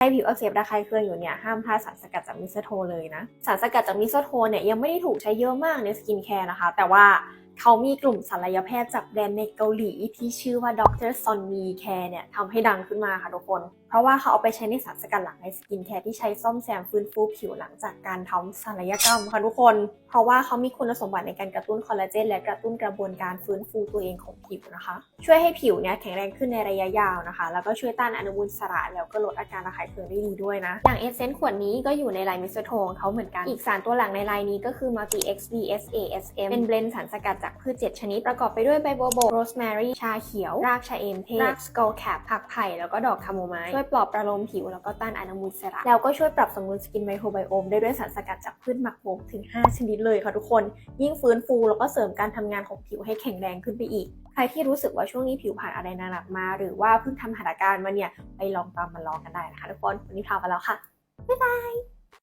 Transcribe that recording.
ให้ผิวอักเสบระคายเคืองอยู่เนี่ยห้ามพลาดสารสกัดจากมิสโทเลยนะ สารสกัดจากมิสโทเนี่ยยังไม่ได้ถูกใช้เยอะมากในสกินแคร์นะคะ แต่ว่า เขามีกลุ่มศัลยแพทย์จากแบรนด์ในเกาหลี ที่ชื่อว่าดรซอนมีแคร์เนี่ยทำให้ดังขึ้นมาค่ะทุกคน เพราะว่าเขาเอาไปใช้ในสารสกัดหลักในสกินแคร์ที่ใช้ซ่อมแซมฟื้นฟูผิวหลังจากการทำศัลยกรรมค่ะทุกคน เพราะว่าเขามีคุณสมบัติในการกระตุ้นคอลลาเจนและกระตุ้นกระบวนการฟื้นฟูตัวเองของผิวนะคะ ช่วยให้ผิวเนี่ยแข็งแรงขึ้นในระยะยาวนะคะ แล้วก็ช่วยต้านอนุมูลอิสระแล้วก็ลดอาการระคายเคืองได้ดีด้วยนะ อย่างเอเซนต์ขวดนี้ก็อยู่ในไลน์มิสเตอร์โทของเขาเหมือนกัน อีกสารตัวหลังในไลน์นี้ก็คือ Multi X D S A S M เป็นเบลนด์สารสกัดจากพืช 7 ชนิด ประกอบไปด้วยใบบัวบกโรสแมรี่ ชาเขียว รากชาเอมเทศรากสกอลแคปผักไผ่ แล้วก็ดอกคาโมไมล์ช่วยปลอบประโลมผิว แล้วก็ต้านอนุมูลอิสระ แล้วก็ช่วยปรับสมดุลสกินไมโครไบโอมได้ด้วยสารสกัดจากพืชหมักบกถึง 5 ชนิดเลยค่ะทุกคน ยิ่งฟื้นฟูแล้วก็เสริมการทำงานของผิวให้แข็งแรงขึ้นไปอีกใครที่รู้สึกว่าช่วงนี้ผิวผ่านอะไรหนักมา หรือว่าเพิ่งทำหัตถการมาเนี่ย ไปลองตามมาลองกันได้นะคะทุกคน วันนี้พาไปแล้วค่ะ บ๊ายบาย